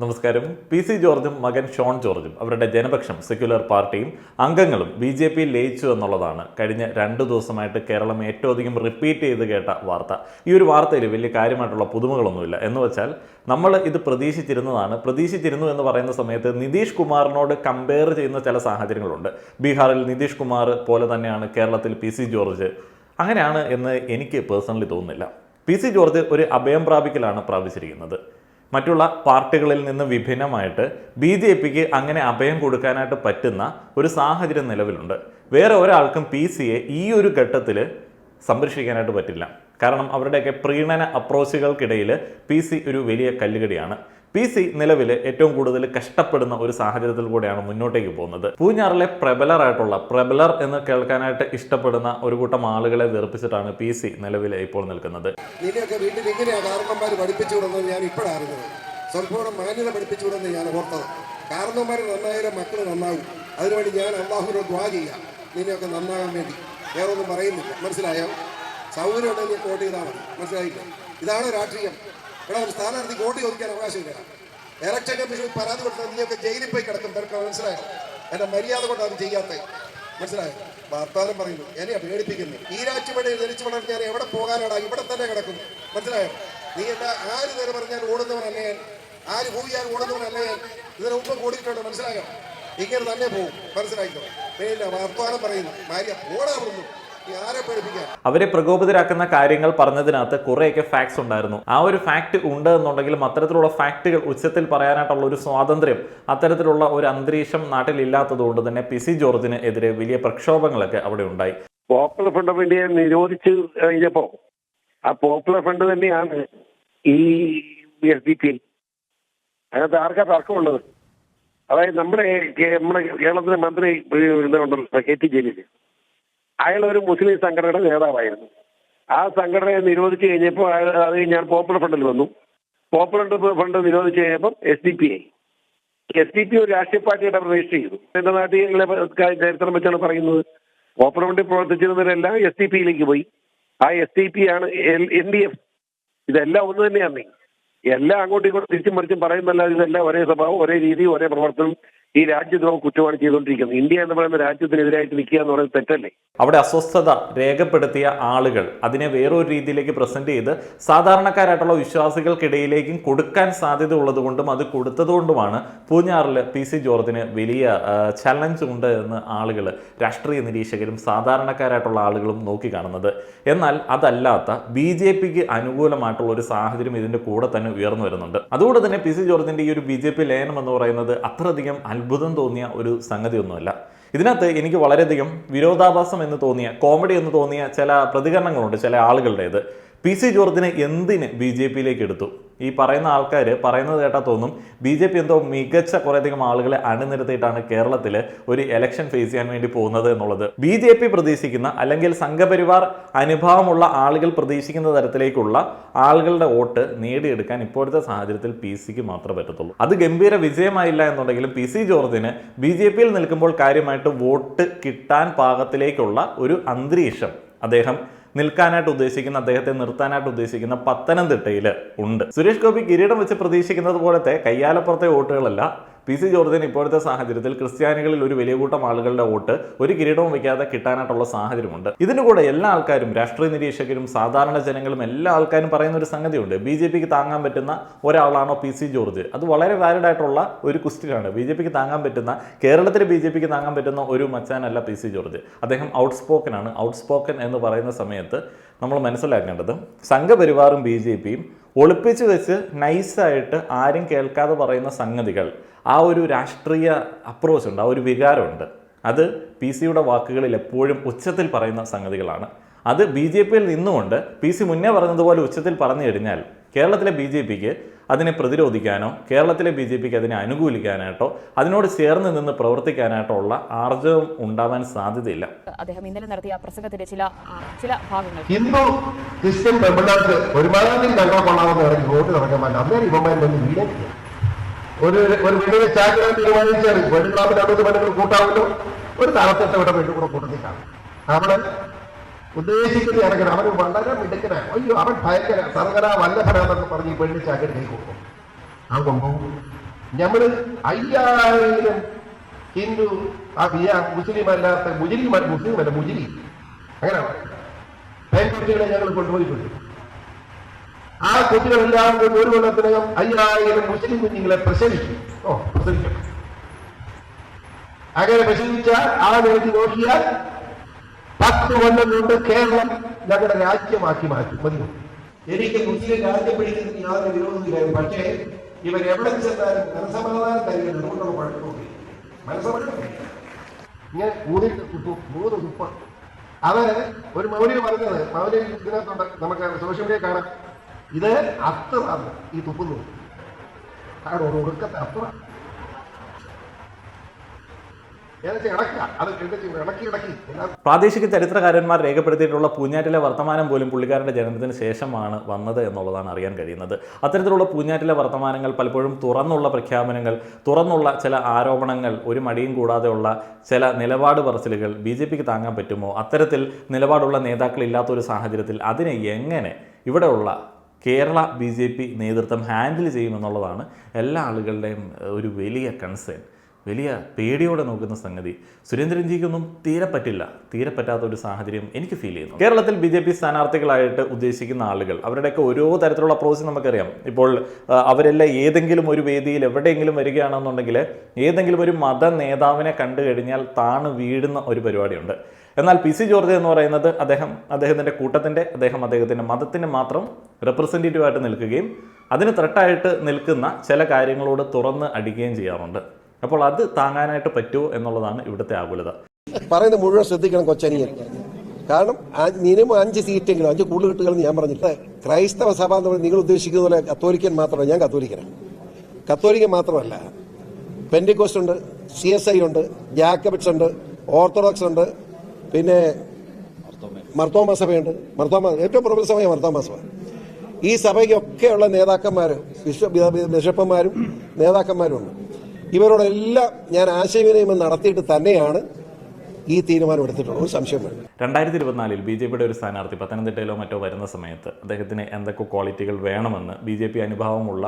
നമസ്കാരം. P C ജോർജും മകൻ ഷോൺ ജോർജും അവരുടെ ജനപക്ഷം സെക്യുലർ പാർട്ടിയും അംഗങ്ങളും ബി ജെ പി ലയിച്ചു എന്നുള്ളതാണ്. കഴിഞ്ഞ രണ്ട് ദിവസമായിട്ട് കേരളം ഏറ്റവും അധികം റിപ്പീറ്റ് ചെയ്ത് കേട്ട വാർത്ത. ഈ ഒരു വാർത്തയിൽ വലിയ കാര്യമായിട്ടുള്ള പുതുമകളൊന്നുമില്ല. എന്ന് വെച്ചാൽ നമ്മൾ ഇത് പ്രതീക്ഷിച്ചിരുന്നതാണ്. പ്രതീക്ഷിച്ചിരുന്നു എന്ന് പറയുന്ന സമയത്ത് നിതീഷ് കുമാറിനോട് കമ്പയർ ചെയ്യുന്ന ചില സാഹചര്യങ്ങളുണ്ട്. ബീഹാറിൽ നിതീഷ് കുമാർ പോലെ തന്നെയാണ് കേരളത്തിൽ പി സി ജോർജ്. അങ്ങനെയാണ് എന്ന് എനിക്ക് പേഴ്സണലി തോന്നുന്നില്ല. പി സി ജോർജ് ഒരു അഭയം പ്രാപിക്കലാണ് പ്രാപിച്ചിരിക്കുന്നത്. മറ്റുള്ള പാർട്ടികളിൽ നിന്ന് വിഭിന്നമായിട്ട് ബി ജെ പിക്ക് അങ്ങനെ അഭയം കൊടുക്കാനായിട്ട് പറ്റുന്ന ഒരു സാഹചര്യം നിലവിലുണ്ട്. വേറെ ഒരാൾക്കും പി സിയെ ഈ ഒരു ഘട്ടത്തിൽ സംരക്ഷിക്കാനായിട്ട് പറ്റില്ല. കാരണം അവരുടെയൊക്കെ പ്രീണന അപ്രോച്ചുകൾക്കിടയിൽ പി സി ഒരു വലിയ കല്ലുകടിയാണ്. പി സി നിലവിൽ ഏറ്റവും കൂടുതൽ കഷ്ടപ്പെടുന്ന ഒരു സാഹചര്യത്തിൽ കൂടെയാണ് മുന്നോട്ടേക്ക് പോകുന്നത്. പൂഞ്ഞാറിലെ പ്രബലറായിട്ടുള്ള പ്രബലർ എന്ന് കേൾക്കാനായിട്ട് ഇഷ്ടപ്പെടുന്ന ഒരു കൂട്ടം ആളുകളെ വെറുപ്പിച്ചിട്ടാണ് പി സി നിലവിൽ ഇപ്പോൾ നിൽക്കുന്നത്. ഞാൻ ഞാൻ നന്നാവും. ഞാൻ ദ്വാ വേണ്ടി. മനസ്സിലായോ? സൗകര്യം ഉണ്ടെങ്കിൽ വോട്ട് ഇതാണ് രാഷ്ട്രീയം. ഇവിടെ ഒരു സ്ഥാനാർത്ഥി വോട്ട് ചോദിക്കാൻ അവകാശമില്ല. ഇലക്ഷൻ കമ്മീഷൻ പരാതി കൊടുത്താൽ നീയൊക്കെ ജയിലിൽ പോയി കിടക്കും. തിരക്ക് മനസ്സിലായോ? എന്റെ മര്യാദ കൊണ്ടാണ് ചെയ്യാത്തത് മനസ്സിലായോ? വർത്താനം പറയുന്നു. എന്നെയാ പേടിപ്പിക്കുന്നു. ഈ രാജ്യപ്പെടെ ജനിച്ചു വളർന്ന് ഞാൻ എവിടെ പോകാനാടാ? ഇവിടെ തന്നെ കിടക്കും മനസ്സിലായോ? നീ എന്താ ആര് നേരെ പറഞ്ഞാൽ ഓടുന്നവനല്ലേ ഞാൻ? ആര് ഭൂമിയാൽ ഓടുന്നവനല്ലേ ഞാൻ? ഇതിന് മുമ്പ് കൂടിയിട്ടുണ്ട്. മനസ്സിലായോ? ഇങ്ങനെ തന്നെ പോകും മനസ്സിലായിക്കോ പിന്നെ വാർത്താലും പറയുന്നു. ഭാര്യ പോടാ അവരെ പ്രകോപിതരാക്കുന്ന കാര്യങ്ങൾ പറഞ്ഞതിനകത്ത് കുറേയൊക്കെ ഫാക്ട്സ് ഉണ്ടായിരുന്നു. ആ ഒരു ഫാക്ട് ഉണ്ട് എന്നുണ്ടെങ്കിലും അത്തരത്തിലുള്ള ഫാക്റ്റുകൾ ഉച്ചത്തിൽ പറയാനായിട്ടുള്ള ഒരു സ്വാതന്ത്ര്യം അത്തരത്തിലുള്ള ഒരു അന്തരീക്ഷം നാട്ടിൽ ഇല്ലാത്തതുകൊണ്ട് തന്നെ പി സി ജോർജിന് എതിരെ വലിയ പ്രക്ഷോഭങ്ങളൊക്കെ അവിടെ ഉണ്ടായി. പോപ്പുലർ ഫണ്ട് ഓഫ് ഇന്ത്യയെ നിരോധിച്ച് കഴിഞ്ഞപ്പോ ആ പോപ്പുലർ ഫണ്ട് തന്നെയാണ് ഈ എസ് ഡി പി അതിനകത്ത് ആർക്കാ തർക്കമുള്ളത്? അതായത് നമ്മുടെ നമ്മുടെ കേരളത്തിലെ മന്ത്രി ഇതുണ്ടല്ലോ കെ ടി ജലീൽ അയാൾ ഒരു മുസ്ലിം സംഘടനയുടെ നേതാവായിരുന്നു. ആ സംഘടനയെ നിരോധിച്ചു കഴിഞ്ഞപ്പോൾ അത് ഞാൻ പോപ്പുലർ ഫ്രണ്ടിൽ വന്നു. പോപ്പുലർ ഫ്രണ്ട് നിരോധിച്ചു കഴിഞ്ഞപ്പം S D P I. S D P ഒരു രാഷ്ട്രീയ പാർട്ടിയുടെ രജിസ്റ്റർ ചെയ്തു എന്റെ നാട്ടിലെ ചരിത്രം വെച്ചാണ് പറയുന്നത്. പോപ്പുലർ ഫ്രണ്ടിൽ പ്രവർത്തിച്ചിരുന്നവരെല്ലാം എസ് ഡി പിയിലേക്ക് പോയി. ആ എസ് ഡി പി ആണ് എൻ ഡി എഫ് ഇതെല്ലാം ഒന്ന് തന്നെയാണ് എല്ലാം അങ്ങോട്ടും ഇങ്ങോട്ടും തിരിച്ചും മറിച്ചും പറയുന്നല്ലാതെ ഇതെല്ലാം ഒരേ സ്വഭാവം ഒരേ രീതി ഒരേ പ്രവർത്തനം. ഈ രാജ്യദ്രോഹം കുറ്റമാണ് ചെയ്തുകൊണ്ടിരിക്കുന്നത് ഇന്ത്യ എന്ന് പറയുന്ന രാജ്യത്തിനെതിരായിട്ട് നിൽക്കുക എന്ന് പറയുന്നത് തെറ്റല്ലേ? അവിടെ അസ്വസ്ഥത രേഖപ്പെടുത്തിയ ആളുകൾ അതിനെ വേറൊരു രീതിയിലേക്ക് പ്രസന്റ് ചെയ്ത് സാധാരണക്കാരായിട്ടുള്ള വിശ്വാസികൾക്കിടയിലേക്കും കൊടുക്കാൻ സാധ്യത ഉള്ളതുകൊണ്ടും അത് കൊടുത്തതുകൊണ്ടുമാണ് പൂഞ്ഞാറിൽ പി സി ജോർജിന് വലിയ ചലഞ്ച് ഉണ്ട് എന്ന് ആളുകൾ രാഷ്ട്രീയ നിരീക്ഷകരും സാധാരണക്കാരായിട്ടുള്ള ആളുകളും നോക്കി കാണുന്നത് എന്നാൽ അതല്ലാത്ത ബി ജെ പിക്ക് അനുകൂലമായിട്ടുള്ള ഒരു സാഹചര്യം ഇതിന്റെ കൂടെ തന്നെ ഉയർന്നു വരുന്നുണ്ട്. അതുകൊണ്ട് തന്നെ പി സി ജോർജിന്റെ ഈ ഒരു ബി ജെ പി ലയനം എന്ന് പറയുന്നത് അത്രയധികം അത്ഭുതം തോന്നിയ ഒരു സംഗതിയൊന്നുമല്ല. ഇതിനകത്ത് എനിക്ക് വളരെയധികം വിരോധാഭാസം എന്ന് തോന്നിയ കോമഡി എന്ന് തോന്നിയ ചില പ്രതികരണങ്ങളുണ്ട് ചില ആളുകളുടേത്. പി സി ജോർജിനെ എന്തിന് ബി ജെ പിയിലേക്ക് എടുത്തു? ഈ പറയുന്ന ആൾക്കാർ പറയുന്നത് കേട്ടാൽ തോന്നും ബി ജെ പി എന്തോ മികച്ച കുറേയധികം ആളുകളെ അണിനിരത്തിയിട്ടാണ് കേരളത്തിൽ ഒരു എലക്ഷൻ ഫേസ് ചെയ്യാൻ വേണ്ടി പോകുന്നത് എന്നുള്ളത്. ബി ജെ പി പ്രതീക്ഷിക്കുന്ന അല്ലെങ്കിൽ സംഘപരിവാർ അനുഭവമുള്ള ആളുകൾ പ്രതീക്ഷിക്കുന്ന തരത്തിലേക്കുള്ള ആളുകളുടെ വോട്ട് നേടിയെടുക്കാൻ ഇപ്പോഴത്തെ സാഹചര്യത്തിൽ പി സിക്ക് മാത്രമേ പറ്റത്തുള്ളൂ. അത് ഗംഭീര വിജയമായില്ല എന്നുണ്ടെങ്കിലും പി സി ജോർജിന് ബി ജെ പിയിൽ നിൽക്കുമ്പോൾ കാര്യമായിട്ട് വോട്ട് കിട്ടാൻ പാകത്തിലേക്കുള്ള ഒരു അന്തരീക്ഷം അദ്ദേഹം നിൽക്കാനായിട്ട് ഉദ്ദേശിക്കുന്ന അദ്ദേഹത്തെ നിർത്താനായിട്ട് ഉദ്ദേശിക്കുന്ന പത്തനംതിട്ടയിൽ ഉണ്ട്. സുരേഷ് ഗോപി കിരീടം വെച്ച് പ്രതീക്ഷിക്കുന്നത് പോലത്തെ കയ്യാലപ്പുറത്തെ വോട്ടുകളല്ല പി സി ജോർജിന് ഇപ്പോഴത്തെ സാഹചര്യത്തിൽ ക്രിസ്ത്യാനികളിൽ ഒരു വലിയ കൂട്ടം ആളുകളുടെ വോട്ട് ഒരു കിരീടവും വയ്ക്കാതെ കിട്ടാനായിട്ടുള്ള സാഹചര്യമുണ്ട്. ഇതിന് കൂടെ എല്ലാ ആൾക്കാരും രാഷ്ട്രീയ നിരീക്ഷകരും സാധാരണ ജനങ്ങളും എല്ലാ ആൾക്കാരും പറയുന്ന ഒരു സംഗതിയുണ്ട്. ബി ജെ പിക്ക് താങ്ങാൻ പറ്റുന്ന ഒരാളാണോ പി സി ജോർജ്? അത് വളരെ വാലിഡ് ആയിട്ടുള്ള ഒരു ക്വസ്റ്റ്യനാണ് ബി ജെ പിക്ക് താങ്ങാൻ പറ്റുന്ന കേരളത്തിൽ ബി ജെ പിക്ക് താങ്ങാൻ പറ്റുന്ന ഒരു മച്ചാനല്ല പി സി ജോർജ്. അദ്ദേഹം ഔട്ട് സ്പോക്കൻ ആണ്. ഔട്ട്സ്പോക്കൻ എന്ന് പറയുന്ന സമയത്ത് നമ്മൾ മനസ്സിലാക്കേണ്ടത് സംഘപരിവാറും ബി ജെ പിയും ഒളിപ്പിച്ച് വെച്ച് നൈസായിട്ട് ആരും കേൾക്കാതെ പറയുന്ന സംഗതികൾ. ആ ഒരു രാഷ്ട്രീയ അപ്രോച്ച് ഉണ്ട് ആ ഒരു വികാരമുണ്ട്. അത് പി സിയുടെ വാക്കുകളിൽ എപ്പോഴും ഉച്ചത്തിൽ പറയുന്ന സംഗതികളാണ്. അത് ബി ജെ പിയിൽ നിന്നുകൊണ്ട് പി സി മുന്നേ പറഞ്ഞതുപോലെ ഉച്ചത്തിൽ പറഞ്ഞു കഴിഞ്ഞാൽ കേരളത്തിലെ ബി ജെ പിക്ക് അതിനെ പ്രതിരോധിക്കാനോ കേരളത്തിലെ ബി ജെ പിക്ക് അതിനെ അനുകൂലിക്കാനായിട്ടോ അതിനോട് ചേർന്ന് നിന്ന് പ്രവർത്തിക്കാനായിട്ടോ ഉള്ള ആർജവം ഉണ്ടാവാൻ സാധ്യതയില്ല. അദ്ദേഹം ഇന്നലെ നടത്തിയ പ്രസംഗത്തിന്റെ ചില ചില ഭാഗങ്ങൾ. ഹിന്ദു ക്രിസ്ത്യൻ പെമ്പിള്ളാർക്ക് ഒരുമാതിരി കൊള്ളാമെന്ന് വോട്ട് നടക്കാൻ പറ്റില്ല അന്നേരം ഇവന്മാർ വന്ന് വീടേക്ക് ഒരു ഒരു വീടിനെ ചാക്കിടാൻ തീരുമാനിച്ചാൽ പെണ്ണുങ്ങളാവുമ്പോൾ രണ്ടു പെണ്ണുങ്ങൾ കൂട്ടാവുമല്ലോ ഒരു താളത്തെ ഇവിടെ വീട്ടിൽ കൂടെ കൂട്ടത്തിൽ കാണും അവിടെ ഉദ്ദേശിക്കുന്ന ഇറങ്ങണം അവൻ വളരെ മിടുക്കനാണ് അയ്യോ അവൻ ഭയങ്കര സർവര വല്ലഭനാണെന്ന് പറഞ്ഞ് ഈ പെണ്ണിന് ചാക്കിട്ട് കൈ കൊടുക്കും. ആ കൊമ്പോ ഞമ്മൾ അയ്യായിരം ഹിന്ദു ആ ബിയാ മുസ്ലിം അല്ലാത്ത മുജിരി. മുസ്ലിം അല്ല മുജിരി അങ്ങനെ പെൺകുട്ടികളെ ഞങ്ങൾ കൊണ്ടുപോയിട്ടുണ്ട്. ആ കുട്ടികളെല്ലാം കൂടി ഒരു കൊല്ലത്തിനകം അയ്യായിരം മുസ്ലിം കുഞ്ഞുങ്ങളെ പ്രസവിക്കും. ഓ പ്രസവിക്കും. അങ്ങനെ പ്രസവിച്ചാൽ ആ നിലയ്ക്ക് നോക്കിയാൽ പത്ത് കൊല്ലം കൊണ്ട് കേരളം ഞങ്ങളുടെ രാജ്യമാക്കി മാറ്റും. മതി. എനിക്ക് മുസ്ലിം രാജ്യം പിടിക്കുന്നതിന് യാതൊരു വിരോധമില്ലായിരുന്നു പക്ഷേ ഇവർ എവിടെ ചെന്നാലും മനസമാധാനം തരികയാണ് കൊണ്ടുള്ള കുഴപ്പമില്ല മനസ്സമാധാനം ഇങ്ങനെ തുപ്പും മൂന്ന് തുപ്പ അവർ ഒരു മൗലിക പറഞ്ഞത് മൗലിക ഇതിനകത്തുണ്ട്. നമുക്ക് സോഷ്യൽ മീഡിയ കാണാം. ഇത് അത്തറാണ് ഈ തുപ്പുന്നത് കാരണം ഒരു ഒടുക്കത്തെ അത്ര. പ്രാദേശിക ചരിത്രകാരന്മാർ രേഖപ്പെടുത്തിയിട്ടുള്ള പൂഞ്ഞാറ്റിലെ വർത്തമാനം പോലും പുള്ളിക്കാരന്റെ ജനനത്തിന് ശേഷമാണ് വന്നത് എന്നുള്ളതാണ് അറിയാൻ കഴിയുന്നത്. അത്തരത്തിലുള്ള പൂഞ്ഞാറ്റിലെ വർത്തമാനങ്ങൾ പലപ്പോഴും തുറന്നുള്ള പ്രഖ്യാപനങ്ങൾ തുറന്നുള്ള ചില ആരോപണങ്ങൾ ഒരു മടിയും കൂടാതെയുള്ള ചില നിലപാട് പറച്ചിലുകൾ ബി ജെ പിക്ക് താങ്ങാൻ പറ്റുമോ? അത്തരത്തിൽ നിലപാടുള്ള ഒരു സാഹചര്യത്തിൽ അതിനെ എങ്ങനെ ഇവിടെയുള്ള കേരള ബി ജെ പി നേതൃത്വം ഹാൻഡിൽ ചെയ്യുമെന്നുള്ളതാണ് എല്ലാ ആളുകളുടെയും ഒരു വലിയ കൺസേൺ വലിയ പേടിയോടെ നോക്കുന്ന സംഗതി. സുരേന്ദ്രൻജിക്കൊന്നും തീരെ പറ്റില്ല. തീരെ പറ്റാത്ത ഒരു സാഹചര്യം എനിക്ക് ഫീൽ ചെയ്യുന്നു. കേരളത്തിൽ ബി ജെ പി സ്ഥാനാർത്ഥികളായിട്ട് ഉദ്ദേശിക്കുന്ന ആളുകൾ അവരുടെയൊക്കെ ഓരോ തരത്തിലുള്ള അപ്രോച്ച് നമുക്കറിയാം. ഇപ്പോൾ അവരെല്ലാം ഏതെങ്കിലും ഒരു വേദിയിൽ എവിടെയെങ്കിലും വരികയാണെന്നുണ്ടെങ്കിൽ ഏതെങ്കിലും ഒരു മത നേതാവിനെ കണ്ടു കഴിഞ്ഞാൽ താണ് വീഴുന്ന ഒരു പരിപാടിയുണ്ട്. എന്നാൽ പി സി ജോർജ് എന്ന് പറയുന്നത് അദ്ദേഹം അദ്ദേഹത്തിന്റെ കൂട്ടത്തിന്റെ അദ്ദേഹം അദ്ദേഹത്തിന്റെ മതത്തിന് മാത്രം റെപ്രസെന്റേറ്റീവായിട്ട് നിൽക്കുകയും അതിന് ത്രട്ടായിട്ട് നിൽക്കുന്ന ചില കാര്യങ്ങളോട് തുറന്ന് അടിക്കുകയും ചെയ്യാറുണ്ട്. അപ്പോൾ അത് താങ്ങാനായിട്ട് പറ്റുമോ എന്നുള്ളതാണ് ഇവിടുത്തെ ആകുലത. പറയുന്നത് മുഴുവൻ ശ്രദ്ധിക്കണം കൊച്ചനിയൻ കാരണം മിനിമം അഞ്ച് സീറ്റെങ്കിലും അഞ്ച് കൂടുതൽ കിട്ടുകയെന്ന് ഞാൻ പറഞ്ഞിട്ട് ക്രൈസ്തവ സഭ എന്ന് പറഞ്ഞാൽ നിങ്ങൾ ഉദ്ദേശിക്കുന്ന പോലെ കത്തോലിക്കൻ മാത്രമല്ല ഞാൻ കത്തോലിക്കനാണ് കത്തോലിക്കൻ മാത്രമല്ല. പെൻഡിക്കോസ്റ്റ് ഉണ്ട് സി എസ് ഐ ഉണ്ട് ജാക്കബിറ്റ്സ് ഉണ്ട് ഓർത്തഡോക്സ് ഉണ്ട് പിന്നെ മർത്തോമ സഭയുണ്ട് മർത്തോമ ഏറ്റവും പ്രബല സഭയാണ് മർത്തോമ സഭ ഈ സഭയ്ക്കൊക്കെയുള്ള നേതാക്കന്മാർ വിശ്വ ബിഷപ്പന്മാരും നേതാക്കന്മാരും ഉണ്ട്. ഇവരോടെല്ലാം ഞാൻ ആശയവിനിമയം നടത്തിയിട്ട് തന്നെയാണ് ഈ തീരുമാനം എടുത്തിട്ടുള്ളത്. ഒരു സംശയം വേണം രണ്ടായിരത്തി ഇരുപത്തിനാലിൽ ബി ജെ പിയുടെ ഒരു സ്ഥാനാർത്ഥി പത്തനംതിട്ടയിലോ മറ്റോ വരുന്ന സമയത്ത് അദ്ദേഹത്തിന് എന്തൊക്കെ ക്വാളിറ്റികൾ വേണമെന്ന് ബി ജെ പി അനുഭാവമുള്ള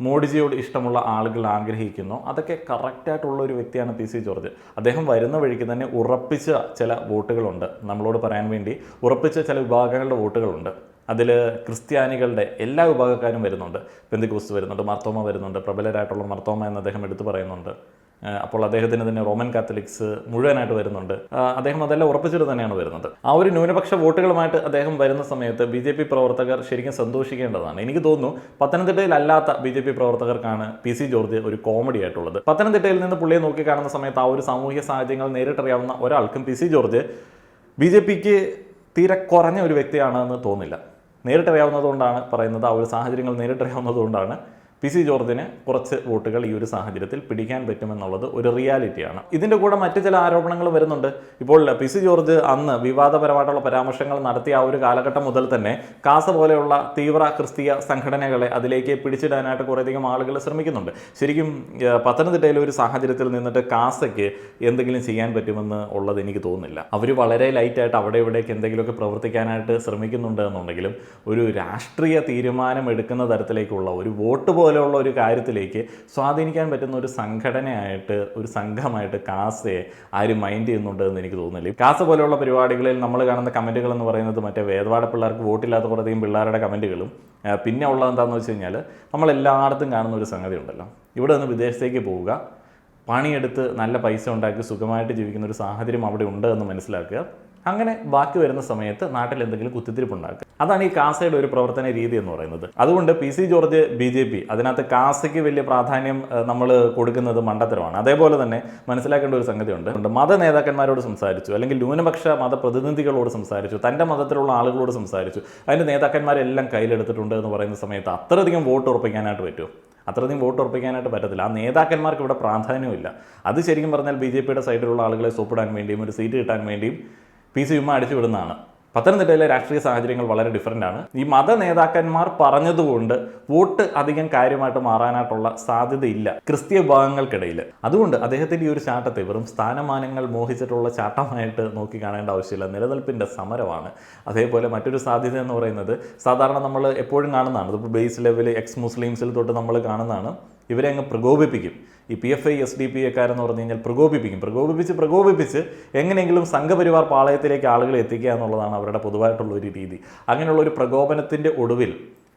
മോഡിജിയോട് ഇഷ്ടമുള്ള ആളുകൾ ആഗ്രഹിക്കുന്നു. അതൊക്കെ കറക്റ്റായിട്ടുള്ള ഒരു വ്യക്തിയാണ് പി സി ജോർജ്. അദ്ദേഹം വരുന്ന വഴിക്ക് തന്നെ ഉറപ്പിച്ച ചില വോട്ടുകളുണ്ട്. നമ്മളോട് പറയാൻ വേണ്ടി ഉറപ്പിച്ച ചില വിഭാഗങ്ങളുടെ വോട്ടുകളുണ്ട്. അതിൽ ക്രിസ്ത്യാനികളുടെ എല്ലാ വിഭാഗക്കാരും വരുന്നുണ്ട്. പെന്തിക്കൂസ്റ്റ് വരുന്നുണ്ട് മർത്തോമ വരുന്നുണ്ട് പ്രബലരായിട്ടുള്ള മർത്തോമ എന്ന് അദ്ദേഹം എടുത്തു പറയുന്നുണ്ട്. അപ്പോൾ അദ്ദേഹത്തിന് തന്നെ റോമൻ കാത്തലിക്സ് മുഴുവനായിട്ട് വരുന്നുണ്ട്. അദ്ദേഹം അതെല്ലാം ഉറപ്പിച്ചിട്ട് തന്നെയാണ് വരുന്നത്. ആ ഒരു ന്യൂനപക്ഷ വോട്ടുകളുമായിട്ട് അദ്ദേഹം വരുന്ന സമയത്ത് ബി ജെ പി പ്രവർത്തകർ ശരിക്കും സന്തോഷിക്കേണ്ടതാണ്. എനിക്ക് തോന്നുന്നു പത്തനംതിട്ടയിലല്ലാത്ത ബി ജെ പി പ്രവർത്തകർക്കാണ് പി സി ജോർജ് ഒരു കോമഡി ആയിട്ടുള്ളത്. പത്തനംതിട്ടയിൽ നിന്ന് പുള്ളിയെ നോക്കി കാണുന്ന സമയത്ത് ആ ഒരു സാമൂഹ്യ സാഹചര്യങ്ങൾ നേരിട്ടറിയാവുന്ന ഒരാൾക്കും P C George B J പിക്ക് തീരെ കുറഞ്ഞ ഒരു വ്യക്തിയാണെന്ന് തോന്നില്ല. നേരിട്ടറിയാവുന്നതുകൊണ്ടാണ് പറയുന്നത്. ആ ഒരു സാഹചര്യങ്ങൾ നേരിട്ടറിയാവുന്നതുകൊണ്ടാണ് പി സി ജോർജിന് കുറച്ച് വോട്ടുകൾ ഈ ഒരു സാഹചര്യത്തിൽ പിടിക്കാൻ പറ്റുമെന്നുള്ളത് ഒരു റിയാലിറ്റിയാണ്. ഇതിന്റെ കൂടെ മറ്റു ചില ആരോപണങ്ങൾ വരുന്നുണ്ട്. ഇപ്പോൾ പി സി ജോർജ് അന്ന് വിവാദപരമായിട്ടുള്ള പരാമർശങ്ങൾ നടത്തിയ ആ ഒരു കാലഘട്ടം മുതൽ തന്നെ കാസ പോലെയുള്ള തീവ്ര ക്രിസ്തീയ സംഘടനകളെ അതിലേക്ക് പിടിച്ചിടാനായിട്ട് കുറേയധികം ആളുകൾ ശ്രമിക്കുന്നുണ്ട്. ശരിക്കും പത്തനംതിട്ടയിലെ ഒരു സാഹചര്യത്തിൽ നിന്നിട്ട് കാസയ്ക്ക് എന്തെങ്കിലും ചെയ്യാൻ പറ്റുമെന്ന് ഉള്ളത് എനിക്ക് തോന്നുന്നില്ല. അവർ വളരെ ലൈറ്റായിട്ട് അവിടെ ഇവിടേക്ക് എന്തെങ്കിലുമൊക്കെ പ്രവർത്തിക്കാനായിട്ട് ശ്രമിക്കുന്നുണ്ട് എന്നുണ്ടെങ്കിലും ഒരു രാഷ്ട്രീയ തീരുമാനം എടുക്കുന്ന തരത്തിലേക്കുള്ള ഒരു വോട്ട് പോലെയുള്ള ഒരു കാര്യത്തിലേക്ക് സ്വാധീനിക്കാൻ പറ്റുന്ന ഒരു സംഘടനയായിട്ട് ഒരു സംഘമായിട്ട് കാസയെ ആരും മൈൻഡ് ചെയ്യുന്നുണ്ട് എന്ന് എനിക്ക് തോന്നുന്നില്ല. കാസ പോലെയുള്ള പരിപാടികളിൽ നമ്മൾ കാണുന്ന കമന്റുകൾ എന്ന് പറയുന്നത് മറ്റേ വേദവാട പിള്ളേർക്ക് വോട്ടില്ലാത്ത കുറേയധികം പിള്ളേരുടെ കമന്റുകളും പിന്നെ ഉള്ളത് എന്താണെന്ന് വെച്ച് കഴിഞ്ഞാൽ നമ്മൾ എല്ലായിടത്തും കാണുന്ന ഒരു സംഗതി ഉണ്ടല്ലോ ഇവിടെ നിന്ന് വിദേശത്തേക്ക് പോവുക പണിയെടുത്ത് നല്ല പൈസ ഉണ്ടാക്കി സുഖമായിട്ട് ജീവിക്കുന്ന ഒരു സാഹചര്യം അവിടെ ഉണ്ട് എന്ന് മനസ്സിലാക്കുക. അങ്ങനെ ബാക്കി വരുന്ന സമയത്ത് നാട്ടിൽ എന്തെങ്കിലും കുത്തിത്തിരിപ്പ് ഉണ്ടാക്കുക. അതാണ് ഈ കാസയുടെ ഒരു പ്രവർത്തന രീതി എന്ന് പറയുന്നത്. അതുകൊണ്ട് P C George B J P അതിനകത്ത് കാസയ്ക്ക് വലിയ പ്രാധാന്യം നമ്മൾ കൊടുക്കുന്നത് മണ്ടത്തരമാണ്. അതേപോലെ തന്നെ മനസ്സിലാക്കേണ്ട ഒരു സംഗതിയുണ്ട്. മത നേതാക്കന്മാരോട് സംസാരിച്ചു അല്ലെങ്കിൽ ന്യൂനപക്ഷ മതപ്രതിനിധികളോട് സംസാരിച്ചു തന്റെ മതത്തിലുള്ള ആളുകളോട് സംസാരിച്ചു. അതിന്റെ നേതാക്കന്മാരെല്ലാം കയ്യിലെടുത്തിട്ടുണ്ട് എന്ന് പറയുന്ന സമയത്ത് അത്രയധികം വോട്ട് ഉറപ്പിക്കാനായിട്ട് പറ്റുമോ അത്രയധികം വോട്ട് ഉറപ്പിക്കാനായിട്ട് പറ്റത്തില്ല. ആ നേതാക്കന്മാർക്ക് ഇവിടെ പ്രാധാന്യമില്ല. അത് ശരിക്കും പറഞ്ഞാൽ ബി ജെ പിയുടെ സൈഡിലുള്ള ആളുകളെ സോപ്പിടാൻ വേണ്ടിയും ഒരു സീറ്റ് കിട്ടാൻ വേണ്ടിയും പി സി ഉമ്മ അടിച്ചു വിടുന്നതാണ് പത്തനംതിട്ടയിലെ രാഷ്ട്രീയ സാഹചര്യങ്ങൾ വളരെ ഡിഫറന്റ് ആണ്. ഈ മത നേതാക്കന്മാർ പറഞ്ഞതുകൊണ്ട് വോട്ട് അധികം കാര്യമായിട്ട് മാറാനായിട്ടുള്ള സാധ്യതയില്ല ക്രിസ്തീയ വിഭാഗങ്ങൾക്കിടയിൽ. അതുകൊണ്ട് അദ്ദേഹത്തിന്റെ ഈ ഒരു ചാട്ടത്തെ വെറും സ്ഥാനമാനങ്ങൾ മോഹിച്ചിട്ടുള്ള ചാട്ടമായിട്ട് നോക്കി കാണേണ്ട ആവശ്യമില്ല. നിലനിൽപ്പിന്റെ സമരമാണ്. അതേപോലെ മറ്റൊരു സാധ്യത എന്ന് പറയുന്നത് സാധാരണ നമ്മൾ എപ്പോഴും കാണുന്നതാണ്. ഇതിപ്പോൾ ബേസ് ലെവൽ എക്സ് മുസ്ലിംസിൽ തൊട്ട് നമ്മൾ കാണുന്നതാണ്. ഇവരെ അങ്ങ് പ്രകോപിപ്പിക്കും. ഈ P F I S D P എക്കാരെന്ന് പറഞ്ഞു കഴിഞ്ഞാൽ പ്രകോപിപ്പിക്കും. പ്രകോപിപ്പിച്ച് പ്രകോപിപ്പിച്ച് എങ്ങനെയെങ്കിലും സംഘപരിവാർ പാളയത്തിലേക്ക് ആളുകളെ എത്തിക്കുക എന്നുള്ളതാണ് അവരുടെ പൊതുവായിട്ടുള്ള ഒരു രീതി. അങ്ങനെയുള്ള ഒരു പ്രകോപനത്തിന്റെ ഒടുവിൽ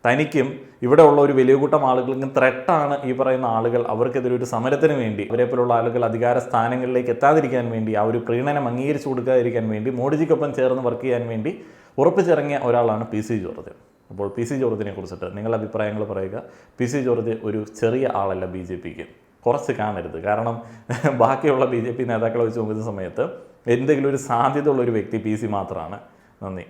തനിക്കും ഇവിടെ ഉള്ള ഒരു വലിയ കൂട്ടം ആളുകൾക്കും ത്രെട്ടാണ് ഈ പറയുന്ന ആളുകൾ അവർക്കെതിരെ ഒരു സമരത്തിന് വേണ്ടി അവരെ പോലുള്ള ആളുകൾ അധികാര സ്ഥാനങ്ങളിലേക്ക് എത്താതിരിക്കാൻ വേണ്ടി ആ ഒരു പ്രീണനം അംഗീകരിച്ചു കൊടുക്കാതിരിക്കാൻ വേണ്ടി മോഡിജിക്കൊപ്പം ചേർന്ന് വർക്ക് ചെയ്യാൻ വേണ്ടി ഉറപ്പിച്ചിറങ്ങിയ ഒരാളാണ് പി സി ജോർജ്. അപ്പോൾ പി സി ജോർജിനെ കുറിച്ചിട്ട് നിങ്ങളുടെ അഭിപ്രായങ്ങൾ പറയുക. പി സി ജോർജ് ഒരു ചെറിയ ആളല്ല ബി ജെ പിക്ക്. കുറച്ച് കാണരുത്. കാരണം ബാക്കിയുള്ള ബി ജെ പി നേതാക്കളെ വെച്ച് നോക്കുന്ന സമയത്ത് എന്തെങ്കിലും ഒരു സാധ്യതയുള്ള ഒരു വ്യക്തി പി സി മാത്രമാണ് നന്ദി.